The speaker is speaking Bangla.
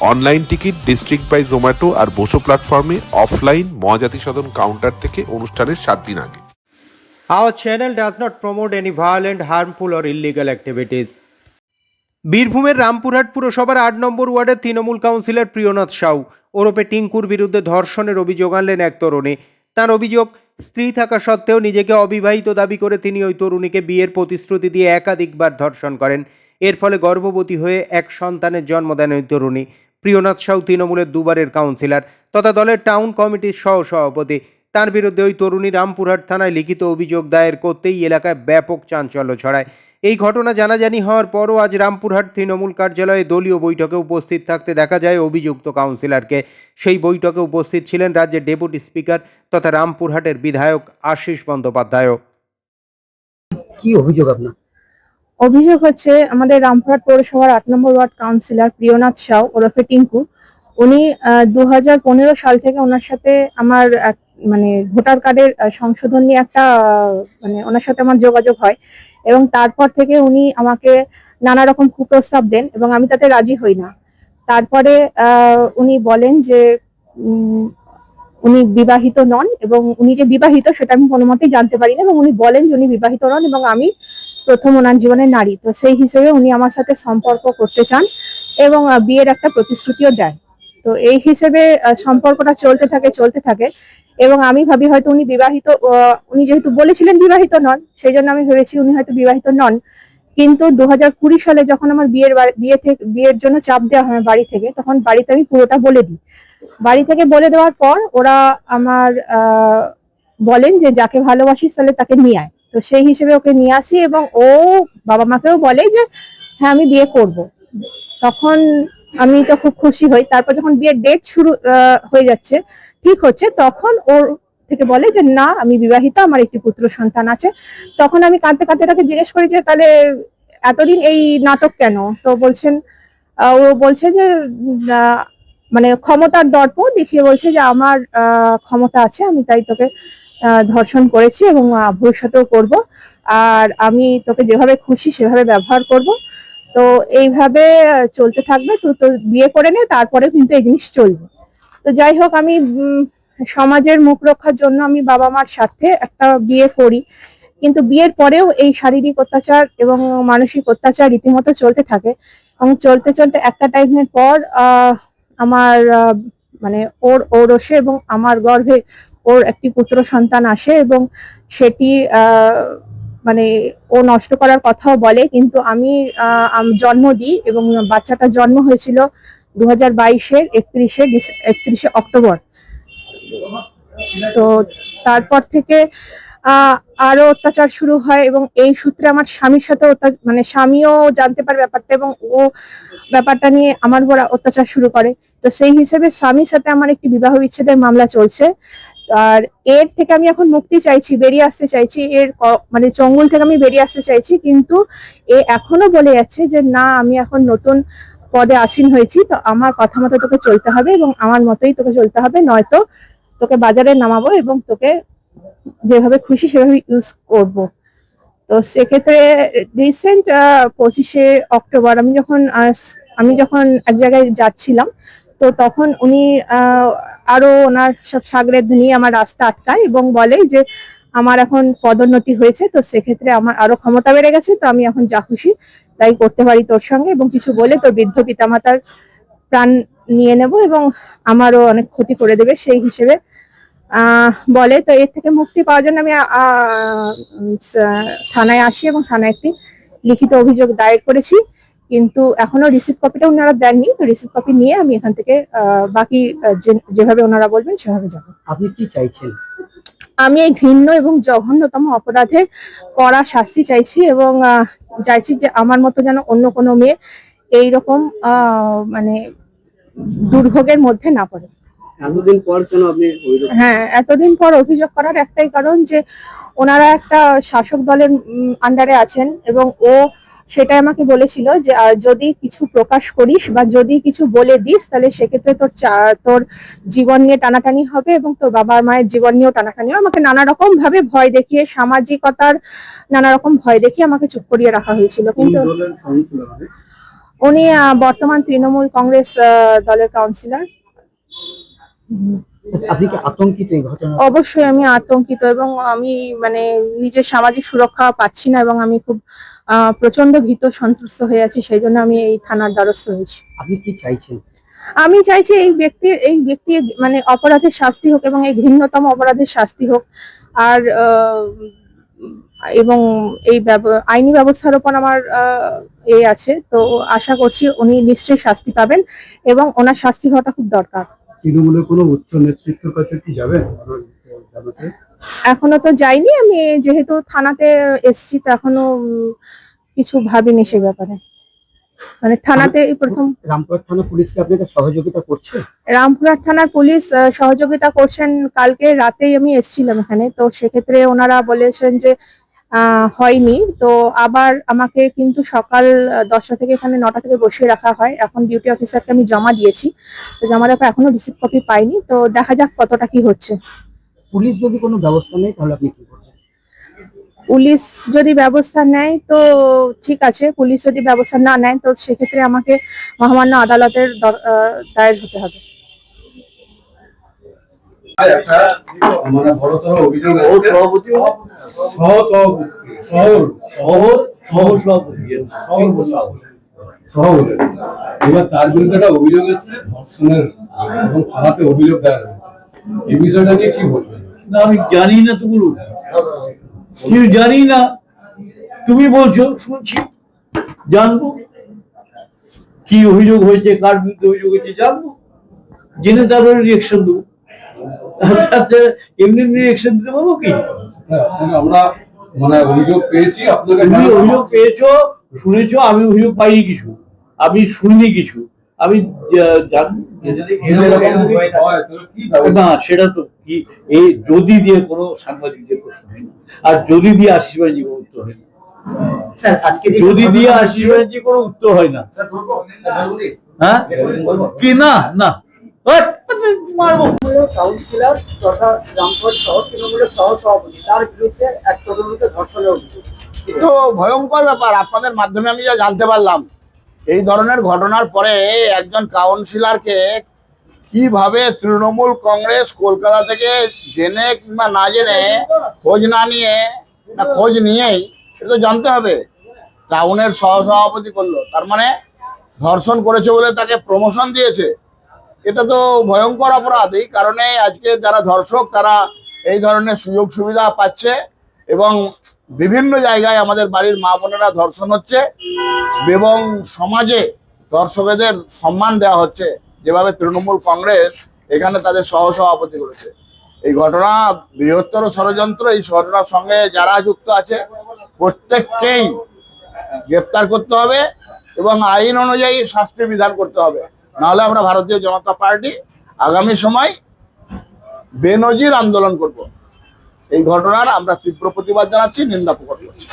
Online ticket District by Zomato আর বসো প্ল্যাটফর্মে অফলাইন মহাজাতি সদন কাউন্টার থেকে অনুষ্ঠানের সাত দিন আগে। Our channel does not promote any violent, harmful, or illegal activities. বীরভূমের রামপুরহাট পুরসভার আট নম্বর ওয়ার্ডের তৃণমূল কাউন্সিলর প্রিয়নাথ সাউ ওরফে টিঙ্কুর বিরুদ্ধে ধর্ষণের অভিযোগ আনলেন এক তরুণী। তার অভিযোগ স্ত্রী থাকা সত্ত্বেও নিজেকে অবিবাহিত দাবি করে তিনি ওই তরুণীকে বিয়ের প্রতিশ্রুতি দিয়ে একাধিকবার ধর্ষণ করেন। এর ফলে গর্ভবতী হয়ে এক সন্তানের জন্ম দেন ওই তরুণী। প্রিয়নাথ সাউ তৃণমূলের দুবারের কাউন্সিলর। তথা দলের টাউন কমিটির সহ সভাপতি তার বিরুদ্ধে ওই তরুণী রামপুরহাট থানায় লিখিত অভিযোগ দায়ের করতেই এলাকায় ব্যাপক চাঞ্চল্য ছড়ায়। এই ঘটনা জানাজানি হওয়ার পরও আজ রামপুরহাট তৃণমূল কার্যালয়ে দলীয় বৈঠকে উপস্থিত থাকতে দেখা যায় অভিযুক্ত কাউন্সিলরকে। সেই বৈঠকে উপস্থিত ছিলেন রাজ্যের ডেপুটি স্পিকার তথা রামপুরহাটের বিধায়ক আশিস বন্দ্যোপাধ্যায়ও। কি অভিযোগ আপনার? অভিযোগ হচ্ছে আমাদের রামপুরহাট পৌরসভার আট number ward councillor Priyanath Sau ওরফে টিঙ্কু। উনি দু হাজার পনেরো সাল থেকে ওনার সাথে আমার মানে ভোটার কার্ডের সংশোধন নিয়ে একটা মানে ওনার সাথে আমার যোগাযোগ হয় এবং তারপর থেকে উনি আমাকে নানা রকম কুপ্রস্তাব দেন এবং আমি তাতে রাজি হই না। তারপরে উনি বলেন যে উনি বিবাহিত নন এবং উনি যে বিবাহিত সেটা আমি কোনো মতেই জানতে পারি না এবং উনি বলেন যে উনি বিবাহিত নন এবং আমি প্রথম ওনার জীবনের নারী। তো সেই হিসেবে উনি আমার সাথে সম্পর্ক করতে চান এবং বিয়ের একটা প্রতিশ্রুতিও দেয় তো এই হিসেবে সম্পর্কটা চলতে থাকে চলতে থাকে এবং আমি ভাবি হয়তো উনি বিবাহিত উনি যেহেতু বলেছিলেন বিবাহিত নন, সেই জন্য আমি ভেবেছি উনি হয়তো বিবাহিত নন। কিন্তু দু হাজার কুড়ি সালে যখন আমার বিয়ের বিয়ে থেকে বিয়ের জন্য চাপ দেওয়া হয় বাড়ি থেকে, তখন বাড়িতে আমি পুরোটা বলে দিই। বাড়ি থেকে বলে দেওয়ার পর ওরা আমার বলেন যে, যাকে ভালোবাসিস তাহলে তাকে নিয়ে আয়। তো সেই হিসেবে ওকে নিয়ে আসি এবং ও বাবা মাকেও বলে যে হ্যাঁ আমি বিয়ে করব। তখন আমি তো খুব খুশি হই। তারপর যখন বিয়ের ডেট শুরু হয়ে যাচ্ছে, ঠিক হচ্ছে, তখন ওর থেকে বলে যে, না, আমি বিবাহিত, আমার একটি পুত্র সন্তান আছে। তখন আমি কাঁদতে কাঁদতে তাকে জিজ্ঞেস করি যে, তাহলে এতদিন এই নাটক কেন? তো বলছেন ও বলছে যে মানে ক্ষমতার দর্প দেখিয়ে বলছে যে, আমার ক্ষমতা আছে, আমি তাই তোকে ধর্ষণ করেছি এবং ভবিষ্যতেও করব। আর আমি তোকে যেভাবে খুশি সেভাবে ব্যবহার করব। তো এইভাবে চলতে থাকবে। তুই তো বিয়ে করে নে তারপরে কিন্তু এই জিনিস চলবে। তো যাই হোক, আমি সমাজের মুখ রক্ষার জন্য আমি বাবা মার স্বার্থে একটা বিয়ে করি। কিন্তু বিয়ের পরেও এই শারীরিক অত্যাচার এবং মানসিক অত্যাচার রীতিমতো চলতে থাকে। এবং চলতে চলতে একটা টাইমের পর আমার মানে ওর ওরসে এবং আমার গর্ভে ওর একটি পুত্র সন্তান আসে এবং সেটি মানে ও নষ্ট করার কথাও বলে। কিন্তু আমি জন্ম দিই এবং বাচ্চাটা জন্ম হয়েছিল দু হাজার বাইশের একত্রিশে একত্রিশে অক্টোবর। তো তারপর থেকে আরও অত্যাচার শুরু হয় এবং এই সূত্রে আমার স্বামীর সাথে মানে স্বামীও জানতে পারে ব্যাপারটা এবং ও ব্যাপারটা নিয়ে আমার উপর অত্যাচার শুরু করে। তো সেই হিসেবে স্বামীর সাথে আমার একটি বিবাহ বিচ্ছেদের মামলা চলছে। আর এর থেকে আমি এখন মুক্তি চাইছি, বেরিয়ে আসতে চাইছি, এর মানে চঙ্গুল থেকে আমি বেরিয়ে আসতে চাইছি, কিন্তু এ এখনও বলে যাচ্ছে যে না, আমি এখন নতুন পদে আসীন হয়েছি, তো আমার কথা মতো তোকে চলতে হবে এবং আমার মতোই তোকে চলতে হবে, নয়তো তোকে বাজারে নামাবো এবং তোকে যেভাবে খুশি সেভাবে ইউজ করব। তো সেক্ষেত্রে রিসেন্ট পঁচিশে অক্টোবর আমি যখন আমি যখন এক জায়গায় যাচ্ছিলাম তো তখন উনি আরও ওনার সব সাগরেদ নিয়ে আমার রাস্তা আটকায় এবং বলে যে আমার এখন পদোন্নতি হয়েছে, তো সেক্ষেত্রে আমার আরও ক্ষমতা বেড়ে গেছে, তো আমি এখন যা খুশি তাই করতে পারি তোর সঙ্গে এবং কিছু বলে তোর বৃদ্ধ পিতামাতার প্রাণ নিয়ে নেব এবং আমারও অনেক ক্ষতি করে দেবে সেই হিসেবে। বলে তো এর থেকে মুক্তি পাওয়ার জন্য আমি থানায় আসি এবং থানায় একটি লিখিত অভিযোগ দায়ের করেছি। কিন্তু এখনও রিসিভ কপিটা ওনারা দেননি তো রিসিভ কপি নিয়ে আমি এখান থেকে বাকি যেভাবে ওনারা বলবেন সেভাবে যাব। আপনি কি চাইছেন? আমি এই ঘৃণ্য এবং জঘন্যতম অপরাধের কড়া শাস্তি চাইছি এবং চাইছি যে আমার মতো যেন অন্য কোনো মেয়ে এইরকম মানে দুর্ভোগের মধ্যে না পড়ে। এতদিন পর কেন আপনি হ্যাঁ এতদিন পর অভিযোগ করার একটাই কারণ যে ওনারা একটা শাসক দলের আন্ডারে আছেন এবং ও সেটাই আমাকে বলেছিল যে যদি কিছু প্রকাশ করিস বা যদি কিছু বলে দিস তাহলে সেক্ষেত্রে তোর তোর জীবন নিয়ে টানাটানি হবে এবং তোর বাবা মায়ের জীবন নিয়েও টানাটানি হবে আমাকে নানা রকম ভাবে ভয় দেখিয়ে সামাজিকতার নানা রকম ভয় দেখিয়ে আমাকে চুপ করিয়ে রাখা হয়েছিল। কিন্তু উনি বর্তমান তৃণমূল কংগ্রেস দলের কাউন্সিলর আপনি কি আতঙ্কিত এই ঘটনা? অবশ্যই আমি আতঙ্কিত এবং আমি মানে নিজের সামাজিক সুরক্ষা পাচ্ছি না এবং আমি খুব প্রচণ্ড ভীত সন্ত্রস্ত হয়ে আছি সেই জন্য আমি এই থানার দ্বারস্থ হয়েছি। আপনি কি চাইছেন? আমি চাইছি এই ব্যক্তির এই ব্যক্তির মানে অপরাধের শাস্তি হোক এবং এই ঘৃণ্যতম অপরাধের শাস্তি হোক। আর এবং এই আইনি ব্যবস্থার উপর আমার এ আছে তো আশা করছি উনি নিশ্চয়ই শাস্তি পাবেন এবং ওনার শাস্তি হওয়াটা খুব দরকার। তৃণমূলের কোনো উচ্চ নেতৃত্বের কাছে কি জানাতে এখনও তো যাইনি আমি যেহেতু থানাতে এসছি তো এখনও কিছু ভাবিনি সে ব্যাপারে। মানে থানাতে প্রথম রামপুরহাট থানা পুলিশকে আপনাকে সহযোগিতা করছে রামপুরহাট থানার পুলিশ সহযোগিতা করছেন কালকে রাতেই আমি এসেছিলাম এখানে তো সেক্ষেত্রে ওনারা বলেছেন যে হয়নি। তো আবার আমাকে কিন্তু সকাল দশটা থেকে এখানে নটা থেকে বসিয়ে রাখা হয়। এখন ডিউটি অফিসারকে আমি জমা দিয়েছি। তো জমা দেওয়ার পর এখনও রিসিভ কপি পাইনি। তো দেখা যাক কতটা কি হচ্ছে। পুলিশ যদি কোনো ব্যবস্থা নেই তাহলে আপনি কি করবেন? পুলিশ যদি ব্যবস্থা নেয় তো ঠিক আছে। পুলিশ যদি ব্যবস্থা না নেয় তো সেক্ষেত্রে আমাকে মহামান্য আদালতের দায়ের হতে হবে। মানে বড়সড় অভিযোগ আছে। সহ সভাপতি, শহর শহর শহর সভাপতি, শহর সভাপতি। সহ এবার তার বিরুদ্ধে একটা অভিযোগ এসছে ধর্ষণের এবং থানাতে অভিযোগ দেওয়া হয়েছে। এই বিষয়টা নিয়ে কি বলবেন? না আমি জানি না তো বলুন জানি না। তুমি বলছো শুনছি। জানব। কি অভিযোগ হয়েছে কার বিরুদ্ধে অভিযোগ হয়েছে জানব। জেনে তারপরে রিয়েকশন দেবো। এমনি এমনি রিয়েকশন দিতে পারব কি? হ্যাঁ, আমরা মানে অভিযোগ পেয়েছি আপনাকে তুমি অভিযোগ পেয়েছ শুনেছো আমি অভিযোগ পাইনি কিছু। আমি শুনিনি কিছু। আমি হয় না সেটা তো কি এই যদি দিয়ে কোনো সাংবাদিকদের প্রশ্ন হয় না। আর যদি দিয়ে আশিস ব্যানার্জি কোনো উত্তর হয় না। যদি দিয়ে আশিস ব্যানার্জি কোনো উত্তর হয় না। হ্যাঁ? কি না না। মারবো। কাউন্সিলর তথা শহর তৃণমূলের সহ সভাপতি তার বিরুদ্ধে এক তদন্তে ধর্ষণের অভিযোগ। তো ভয়ঙ্কর ব্যাপার। আপনাদের মাধ্যমে আমি যা জানতে পারলাম এই ধরনের ঘটনার পরে একজন কাউন্সিলরকে কীভাবে তৃণমূল কংগ্রেস কলকাতা থেকে জেনে কিংবা না জেনে খোঁজ না নিয়ে না খোঁজ নিয়েই এটা তো জানতে হবে। টাউনের সহসভাপতি করল। তার মানে ধর্ষণ করেছে বলে তাকে প্রমোশন দিয়েছে। এটা তো ভয়ঙ্কর অপরাধ। এই কারণে আজকে যারা ধর্ষক, তারা এই ধরনের সুযোগ সুবিধা পাচ্ছে এবং বিভিন্ন জায়গায় আমাদের বাড়ির মা বোনেরা ধর্ষণ হচ্ছে এবং সমাজে ধর্ষকদের সম্মান দেওয়া হচ্ছে। যেভাবে তৃণমূল কংগ্রেস এখানে তাদের সহসভাপতি করেছে। এই ঘটনা বৃহত্তর ষড়যন্ত্র, এই ঘটনার সঙ্গে যারা যুক্ত আছে, প্রত্যেককেই গ্রেপ্তার করতে হবে এবং আইন অনুযায়ী শাস্তি বিধান করতে হবে। নাহলে আমরা ভারতীয় জনতা পার্টি আগামী সময় বেনজির আন্দোলন করব। এই ঘটনার আমরা তীব্র প্রতিবাদ জানাচ্ছি, নিন্দা প্রকট করছি।